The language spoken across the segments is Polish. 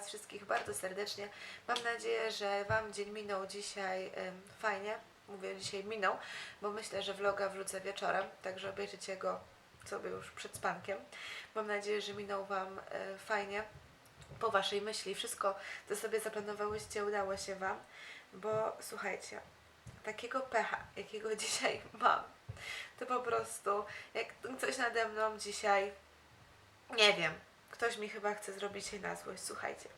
Was wszystkich bardzo serdecznie. Mam nadzieję, że Wam dzień minął dzisiaj fajnie. Mówię dzisiaj minął, bo myślę, że vloga wrzucę wieczorem, także obejrzycie go sobie już przed spankiem. Mam nadzieję, że minął Wam e, fajnie. Po Waszej myśli wszystko, co sobie zaplanowałyście, udało się Wam, bo słuchajcie, takiego pecha, jakiego dzisiaj mam, to po prostu, jak coś nade mną dzisiaj nie wiem. Ktoś mi chyba chce zrobić jej na złość. Słuchajcie.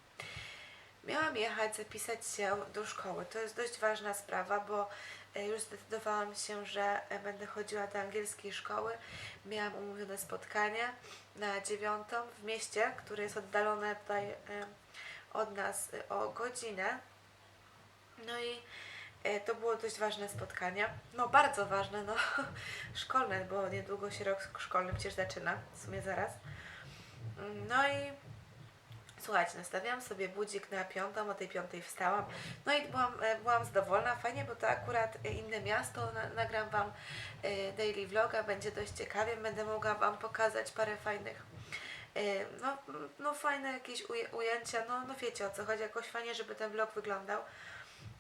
Miałam jechać, zapisać się do szkoły. To jest dość ważna sprawa, bo e, już zdecydowałam się, że e, będę chodziła do angielskiej szkoły. Miałam umówione spotkanie na dziewiątą w mieście, które jest oddalone tutaj e, od nas o godzinę. No i to było dość ważne spotkanie. No bardzo ważne, no szkolne, bo niedługo się rok szkolny przecież zaczyna, w sumie zaraz. No i słuchajcie, nastawiałam sobie budzik na piątą, o tej piątej wstałam. No i byłam, e, byłam zadowolona, fajnie, bo to akurat inne miasto. Na, nagram Wam e, daily vloga, będzie dość ciekawie. Będę mogła Wam pokazać parę fajnych, e, no, no fajne jakieś ujęcia. No, no wiecie o co chodzi, jakoś fajnie, żeby ten vlog wyglądał.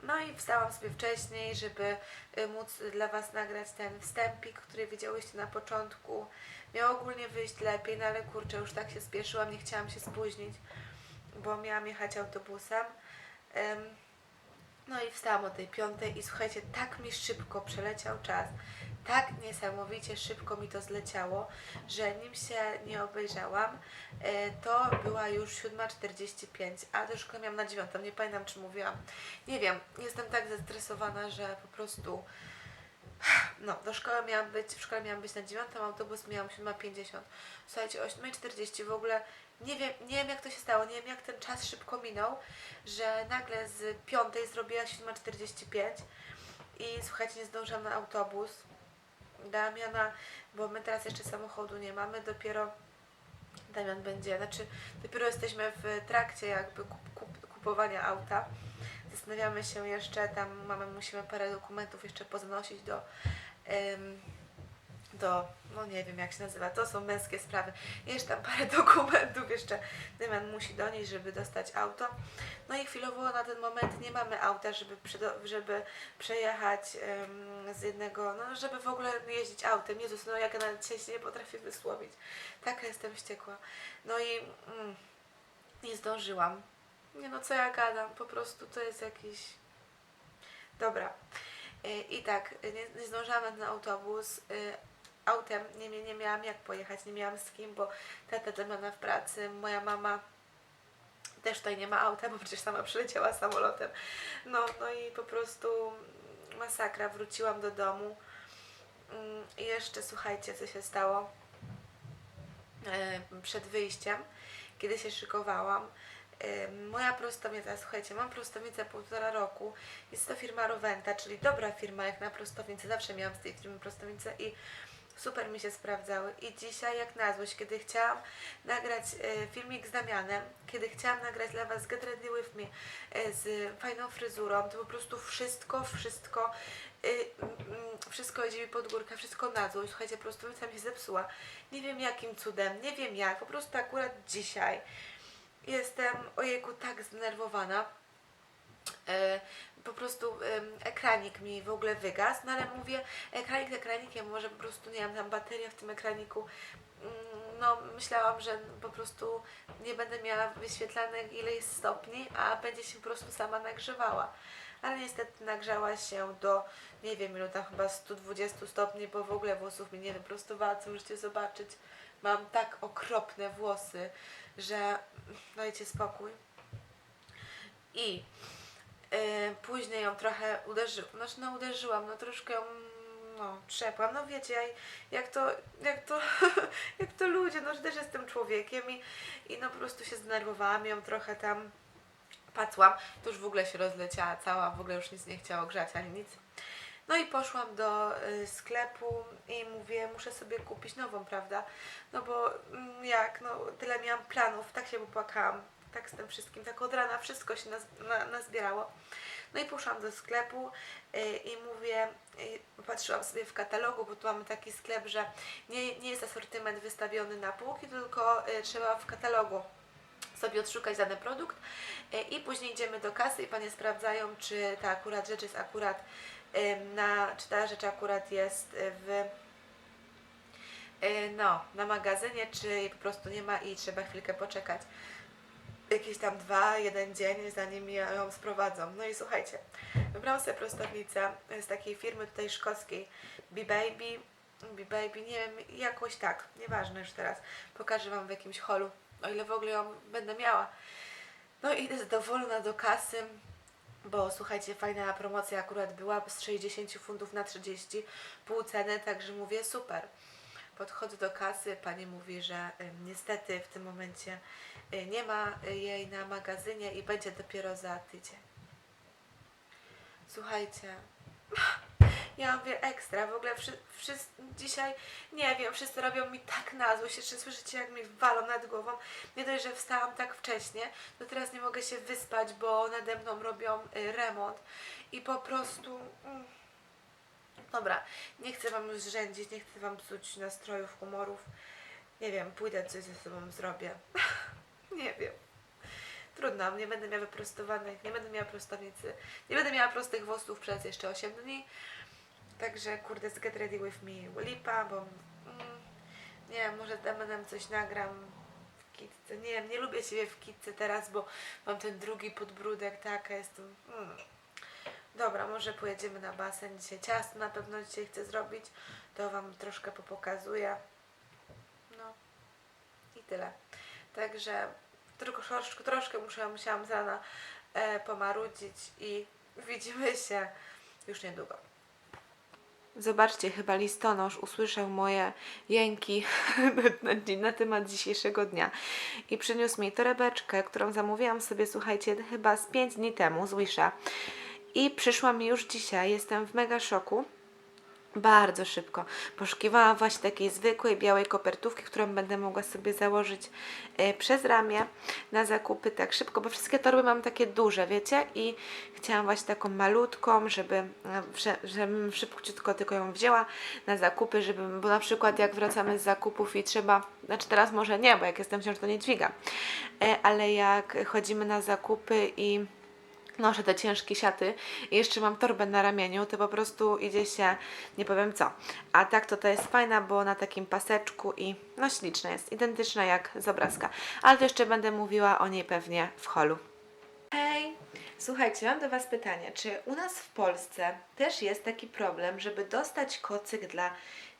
No i wstałam sobie wcześniej, żeby y, móc dla Was nagrać ten wstępik, który widziałyście na początku. Miał ogólnie wyjść lepiej, no ale kurczę, już tak się spieszyłam, nie chciałam się spóźnić, bo miałam jechać autobusem. No i wstałam o tej piątej i słuchajcie, tak mi szybko przeleciał czas, tak niesamowicie szybko mi to zleciało, że nim się nie obejrzałam, e, to była już 7.45, a szkoły miałam na dziewiątą, nie pamiętam czy mówiłam. Nie wiem, jestem tak zestresowana, że po prostu no, do szkoły miałam być, w szkole miałam być na dziewiątą, autobus miałam 7.50. Słuchajcie, o 8.40 w ogóle nie wiem, nie wiem jak to się stało, nie wiem jak ten czas szybko minął, że nagle z piątej zrobiła 7.45 i słuchajcie, nie zdążyłam na autobus. Damiana, bo my teraz jeszcze samochodu nie mamy, dopiero Damian będzie, znaczy dopiero jesteśmy w trakcie jakby kup, kup, kupowania auta. Zastanawiamy się jeszcze, tam mamy, musimy parę dokumentów jeszcze poznosić do, do, no nie wiem jak się nazywa, to są męskie sprawy. Jeszcze tam parę dokumentów jeszcze Damian musi donieść, żeby dostać auto. No i chwilowo na ten moment nie mamy auta, żeby, żeby przejechać em, z jednego, no żeby w ogóle jeździć autem. Jezus, no jak ja nawet się nie potrafię wysłowić. Taka jestem wściekła. No i mm, nie zdążyłam. Nie no, co ja gadam, po prostu to jest jakiś... Dobra. Y, I tak, nie, nie zdążyłam na ten autobus. Autem nie, nie, nie miałam jak pojechać, nie miałam z kim, bo tata Damiana w pracy, moja mama też tutaj nie ma auta, bo przecież sama przyleciała samolotem. No, no i po prostu masakra. Wróciłam do domu. Mm, I jeszcze słuchajcie, co się stało e, przed wyjściem, kiedy się szykowałam. E, Moja prostownica, słuchajcie, mam prostownicę półtora roku. Jest to firma Rowenta, czyli dobra firma jak na prostownicę. Zawsze miałam z tej firmy prostownicę i super mi się sprawdzały. I dzisiaj, jak na złość, kiedy chciałam nagrać e, filmik z Damianem, kiedy chciałam nagrać dla Was Get Ready With Me e, z fajną fryzurą, to po prostu wszystko, wszystko, mm, wszystko idzie mi pod górkę, wszystko na złość. Słuchajcie, po prostu mi się zepsuła. Nie wiem jakim cudem, nie wiem jak, po prostu akurat dzisiaj jestem, ojejku, tak zdenerwowana. E, po prostu ekranik mi w ogóle wygasł, no ale mówię, ekranik ekranikiem, może po prostu nie wiem, tam bateria w tym ekraniku, mm, no myślałam, że po prostu nie będę miała wyświetlane ile jest stopni, a będzie się po prostu sama nagrzewała. Ale niestety nagrzała się do, nie wiem ilu tam chyba 120 stopni, bo w ogóle włosów mi nie wyprostowała, co możecie zobaczyć. Mam tak okropne włosy, że dajcie spokój. I później ją trochę uderzyłam, znaczy no uderzyłam, no troszkę ją no, trzepłam, no wiecie, ja, jak to, jak to, jak to ludzie, no że też jestem człowiekiem i, i no po prostu się zdenerwowałam, ją trochę tam pacłam, to już w ogóle się rozleciała cała, w ogóle już nic nie chciało grzać ani nic. No i poszłam do y, sklepu i mówię, muszę sobie kupić nową, prawda? No bo mm, jak, no tyle miałam planów, tak się popłakałam, tak z tym wszystkim, tak od rana wszystko się naz, na, nazbierało. No i poszłam do sklepu y, i mówię, y, patrzyłam sobie w katalogu, bo tu mamy taki sklep, że nie, nie jest asortyment wystawiony na półki, tylko y, trzeba w katalogu sobie odszukać dany produkt e, i później idziemy do kasy i panie sprawdzają, czy ta akurat rzecz jest akurat na, czy ta rzecz akurat jest w no, na magazynie, czy po prostu nie ma i trzeba chwilkę poczekać. Jakieś tam dwa, jeden dzień, zanim ją sprowadzą. No i słuchajcie, wybrałam sobie prostownicę z takiej firmy tutaj szkockiej, B-Baby, B-Baby, nie wiem, jakoś tak, nieważne już teraz. Pokażę Wam w jakimś holu, o ile w ogóle ją będę miała. No i idę zadowolona do kasy, bo słuchajcie, fajna promocja akurat była z 60 funtów na 30, pół ceny, także mówię super. Podchodzę do kasy, pani mówi, że y, niestety w tym momencie y, nie ma jej na magazynie i będzie dopiero za tydzień. Słuchajcie, ja mówię ekstra, w ogóle wszy, wszyscy, dzisiaj, nie wiem, wszyscy robią mi tak na złość, jeszcze słyszycie jak mi walą nad głową. Nie dość, że wstałam tak wcześnie, to teraz nie mogę się wyspać, bo nade mną robią y, remont i po prostu... Mm, Dobra, nie chcę Wam już zrzędzić, nie chcę Wam psuć nastrojów, humorów. Nie wiem, pójdę coś ze sobą zrobię. nie wiem. Trudno, nie będę miała wyprostowanych, nie będę miała prostownicy, nie będę miała prostych włosów przez jeszcze 8 dni. Także kurde, z Get Ready With Me lipa, bo mm, nie wiem, może Damenem coś nagram w kitce. Nie wiem, nie lubię siebie w kitce teraz, bo mam ten drugi podbródek, tak, a jestem... Mm. Dobra, może pojedziemy na basen dzisiaj. Ciasto na pewno dzisiaj chcę zrobić, to Wam troszkę popokazuję. No i tyle. Także tylko troszkę, troszkę musiałam z rana e, pomarudzić i widzimy się już niedługo. Zobaczcie, chyba listonosz usłyszał moje jęki na, na temat dzisiejszego dnia i przyniósł mi torebeczkę, którą zamówiłam sobie, słuchajcie, chyba z 5 dni temu z Wisha i przyszła mi już dzisiaj. Jestem w mega szoku. Bardzo szybko. Poszukiwałam właśnie takiej zwykłej białej kopertówki, którą będę mogła sobie założyć e, przez ramię na zakupy tak szybko, bo wszystkie torby mam takie duże, wiecie? I chciałam właśnie taką malutką, żeby, e, że- żebym szybciutko tylko ją wzięła na zakupy, żebym, bo na przykład jak wracamy z zakupów i trzeba, znaczy teraz może nie, bo jak jestem w ciąży to nie dźwigam, e, ale jak chodzimy na zakupy i noszę te ciężkie siaty i jeszcze mam torbę na ramieniu, to po prostu idzie się, nie powiem co. A tak to to jest fajna, bo na takim paseczku i no śliczna jest, identyczna jak z obrazka. Ale to jeszcze będę mówiła o niej pewnie w holu. Hej! Słuchajcie, mam do Was pytanie, czy u nas w Polsce też jest taki problem, żeby dostać kocyk dla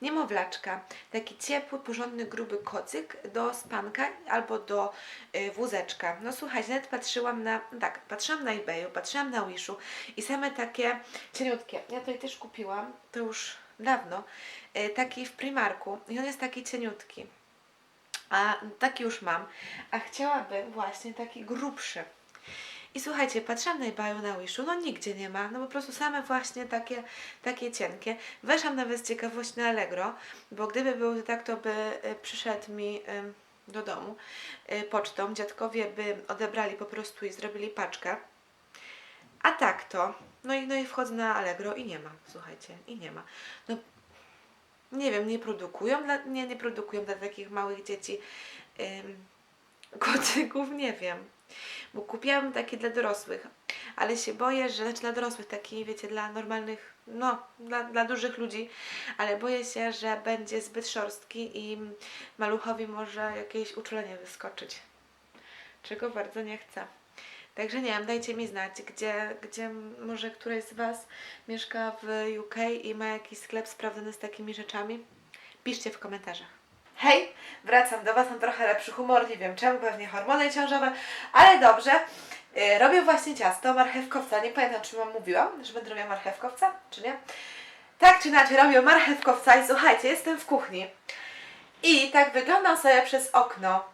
niemowlaczka, taki ciepły, porządny, gruby kocyk do spanka albo do y, wózeczka. No słuchajcie, nawet patrzyłam na, no tak, patrzyłam na eBayu, patrzyłam na Wishu i same takie cieniutkie. Ja tutaj też kupiłam, to już dawno, y, taki w Primarku i on jest taki cieniutki. A taki już mam, a chciałabym właśnie taki grubszy. I słuchajcie, patrzyłam na eBayu, na Wishu, no nigdzie nie ma, no po prostu same właśnie takie, takie cienkie. Weszłam nawet z ciekawości na Allegro, bo gdyby był tak, to by y, przyszedł mi do domu y, pocztą, dziadkowie by odebrali po prostu i zrobili paczkę. A tak to, no i, no i wchodzę na Allegro i nie ma, słuchajcie, i nie ma. No, nie wiem, nie produkują, dla, nie, nie produkują dla takich małych dzieci ym, kocyków, nie wiem. Bo kupiłam takie dla dorosłych, ale się boję, że, znaczy dla dorosłych, taki wiecie, dla normalnych, no, dla, dla dużych ludzi, ale boję się, że będzie zbyt szorstki i maluchowi może jakieś uczulenie wyskoczyć, czego bardzo nie chcę. Także nie wiem, dajcie mi znać, gdzie, gdzie może któreś z Was mieszka w UK i ma jakiś sklep sprawdzony z takimi rzeczami. Piszcie w komentarzach. Hej, wracam do Was, mam trochę lepszy humor, nie wiem czemu, pewnie hormony ciążowe, ale dobrze. Yy, robię właśnie ciasto marchewkowca, nie pamiętam czy Wam mówiłam, że będę robiła marchewkowca, czy nie? Tak czy inaczej robię marchewkowca i słuchajcie, jestem w kuchni i tak wyglądam sobie przez okno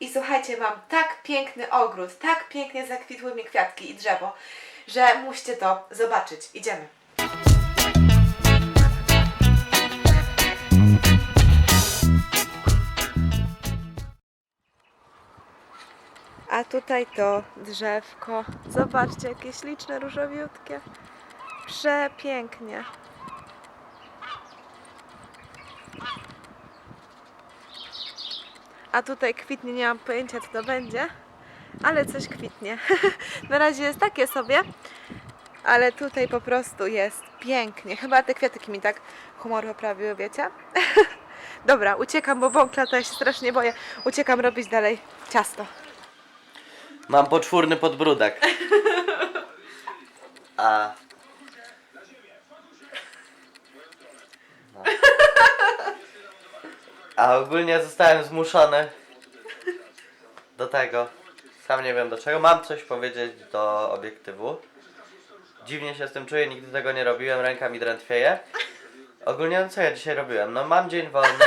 i słuchajcie, mam tak piękny ogród, tak pięknie zakwitły mi kwiatki i drzewo, że musicie to zobaczyć. Idziemy. A tutaj to drzewko. Zobaczcie, jakie śliczne, różowiutkie. Przepięknie. A tutaj kwitnie, nie mam pojęcia co to będzie, ale coś kwitnie. Na razie jest takie sobie, ale tutaj po prostu jest pięknie. Chyba te kwiatyki mi tak humor poprawiły, wiecie? Dobra, uciekam, bo wąkla to ja się strasznie boję. Uciekam robić dalej ciasto. Mam poczwórny podbródek. A. No. A ogólnie zostałem zmuszony do tego. Sam nie wiem do czego. Mam coś powiedzieć do obiektywu. Dziwnie się z tym czuję, nigdy tego nie robiłem, ręka mi drętwieje. Ogólnie no co ja dzisiaj robiłem? No mam dzień wolny.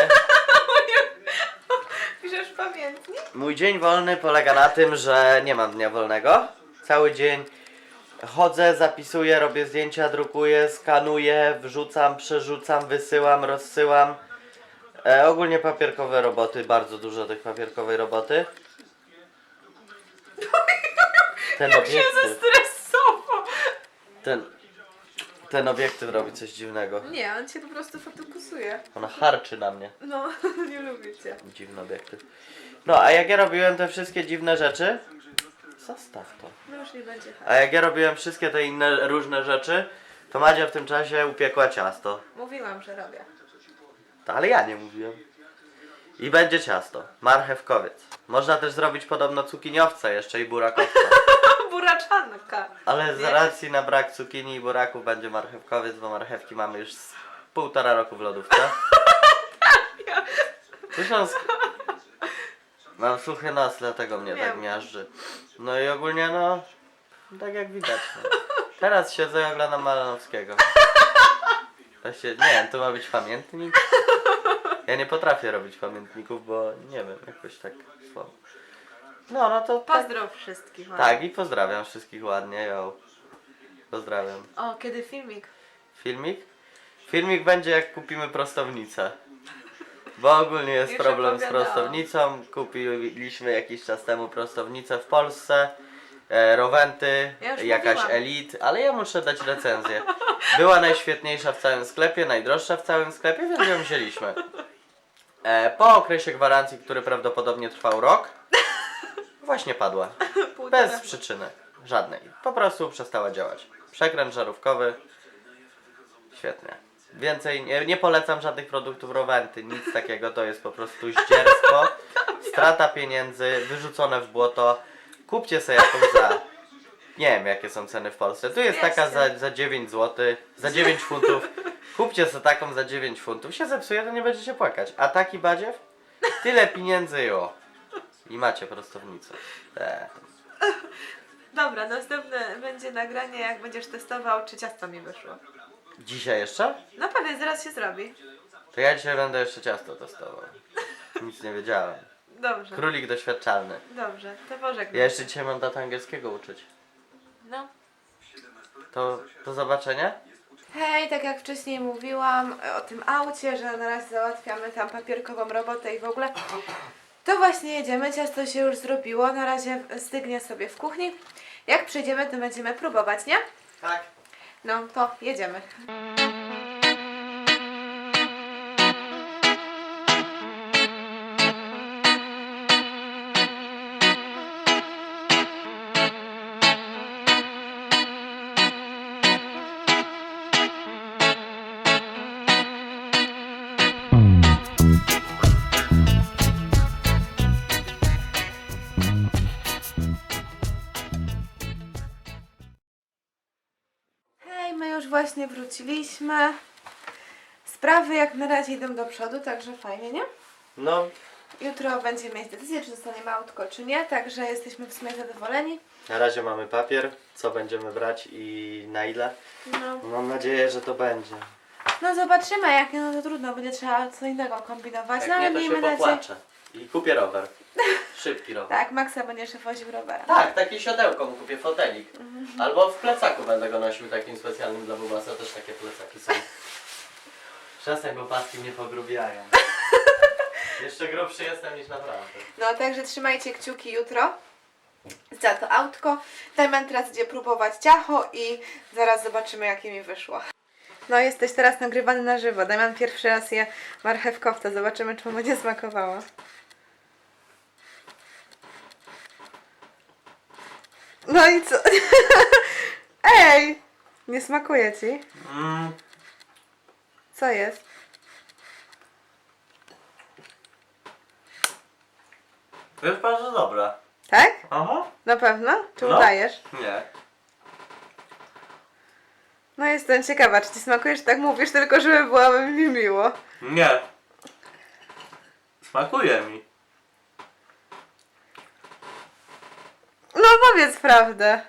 Piszesz pamiętnik? Mój dzień wolny polega na tym, że nie mam dnia wolnego. Cały dzień chodzę, zapisuję, robię zdjęcia, drukuję, skanuję, wrzucam, przerzucam, wysyłam, rozsyłam. E, ogólnie papierkowe roboty, bardzo dużo tych papierkowej roboty. Ten obiektyw, zestresował. ten, ten obiektyw robi coś dziwnego. Nie, on cię po prostu fokusuje. Ona harczy na mnie. No, nie lubię cię. Dziwny obiektyw. No, a jak ja robiłem te wszystkie dziwne rzeczy, zostaw to. No już nie będzie A jak ja robiłem wszystkie te inne różne rzeczy, to Madzia w tym czasie upiekła ciasto. Mówiłam, że robię. To, ale ja nie mówiłem. I będzie ciasto. Marchewkowiec. Można też zrobić podobno cukiniowce jeszcze i burakowca. Buraczanka. Ale z racji na brak cukinii i buraków będzie marchewkowiec, bo marchewki mamy już z półtora roku w lodówce. Tysiąc... Mam suchy nos, dlatego mnie tak Wiem. miażdży. No i ogólnie no... Tak jak widać. No. Teraz siedzę i oglądam Malanowskiego. To się... Nie wiem, to ma być pamiętnik? Ja nie potrafię robić pamiętników, bo nie wiem, jakoś tak słabo. No, no to tak, Pozdrow wszystkich. ładnie. tak i pozdrawiam wszystkich ładnie, yo. Pozdrawiam. O, kiedy filmik? Filmik? Filmik będzie jak kupimy prostownicę. Bo ogólnie jest Już problem z opowiadałam. prostownicą. Kupiliśmy jakiś czas temu prostownicę w Polsce. E, Rowenty, Ja już jakaś mówiłam. Elite, ale ja muszę dać recenzję. Była najświetniejsza w całym sklepie, najdroższa w całym sklepie, więc ją wzięliśmy. E, po okresie gwarancji, który prawdopodobnie trwał rok, właśnie padła. Półtora. Bez przyczyny. Żadnej. Po prostu przestała działać. Przekręt żarówkowy. Świetnie. Więcej nie, nie polecam żadnych produktów Rowenty, nic takiego, to jest po prostu zdzierstwo, strata pieniędzy, wyrzucone w błoto. Kupcie sobie jakąś za... Nie wiem jakie są ceny w Polsce. Tu jest taka za, za 9 zł, za 9 funtów. Kupcie sobie taką za 9 funtów. Się zepsuje, to nie będziecie płakać. A taki badziew? Tyle pieniędzy jo. I macie prostownicę. Eee. Dobra, następne będzie nagranie, jak będziesz testował, czy ciasto mi wyszło. Dzisiaj jeszcze? No pewnie, zaraz się zrobi. To ja dzisiaj będę jeszcze ciasto testował. Nic nie wiedziałem. Dobrze, Królik doświadczalny. dobrze, to pożegnam. Ja jeszcze dzisiaj mam tatę angielskiego uczyć. No. To do zobaczenia? Hej, tak jak wcześniej mówiłam e, o tym aucie, że na razie załatwiamy tam papierkową robotę i w ogóle. To właśnie jedziemy, ciasto się już zrobiło, na razie stygnie sobie w kuchni. Jak przyjdziemy, to będziemy próbować, nie? Tak. No to jedziemy. Właśnie wróciliśmy. Sprawy jak na razie idą do przodu, także fajnie, nie? No, Jutro będziemy mieć decyzję, czy dostaniemy autko, czy nie, także jesteśmy w sumie zadowoleni. na razie mamy papier, co będziemy brać i na ile. No, Mam nadzieję, że to będzie. no zobaczymy, jak nie, no to trudno, będzie trzeba co innego kombinować, Jak no ale nie, to miejmy się nadzieję. popłaczę. I kupię rower. Szybki rower. Tak, Maxa będzie się woził rowerem. Tak, takie siodełko mu kupię, fotelik. Mhm. Albo w plecaku będę go nosił takim specjalnym dla Bubasa, też takie plecaki są. Czasem bo paski mnie pogrubiają. Jeszcze grubszy jestem niż naprawdę. No, także trzymajcie kciuki jutro za to autko. Damian teraz idzie próbować ciacho i zaraz zobaczymy, jakie mi wyszło. No, jesteś teraz nagrywany na żywo. Damian pierwszy raz je marchewkowca. Zobaczymy, czy mu będzie smakowało. No i co? Ej! Nie smakuje ci? Mm, Co jest? to jest bardzo dobre. Tak? Aha. Na pewno? Czy No. udajesz? Nie. No jestem ciekawa, czy ci smakuje, czy tak mówisz, tylko żeby było mi miło. Nie. Smakuje mi. No powiedz prawdę.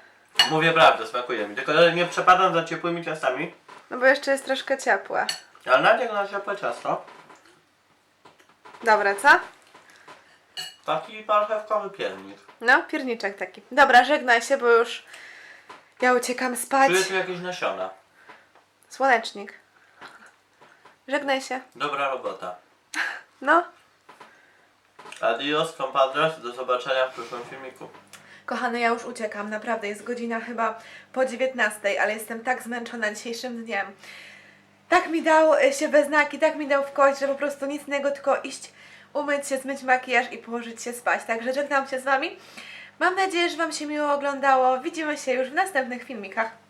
Mówię prawdę, smakuje mi. Tylko nie przepadam za ciepłymi ciastami. No bo jeszcze jest troszkę ciepłe. Ale nawet jak na ciepłe ciasto, Dobra, co? taki marchewkowy piernik. No, pierniczek taki. Dobra, żegnaj się, bo już ja uciekam spać. Czuję tu jakieś nasiona. Słonecznik. Żegnaj się. Dobra robota. No. Adios, compadres. Do zobaczenia w przyszłym filmiku. Kochany, ja już uciekam, naprawdę jest godzina chyba po 19, ale jestem tak zmęczona dzisiejszym dniem. Tak mi dał y, się we znaki, tak mi dał w kość, że po prostu nic innego, tylko iść, umyć się, zmyć makijaż i położyć się spać. Także żegnam się z Wami. Mam nadzieję, że Wam się miło oglądało. Widzimy się już w następnych filmikach.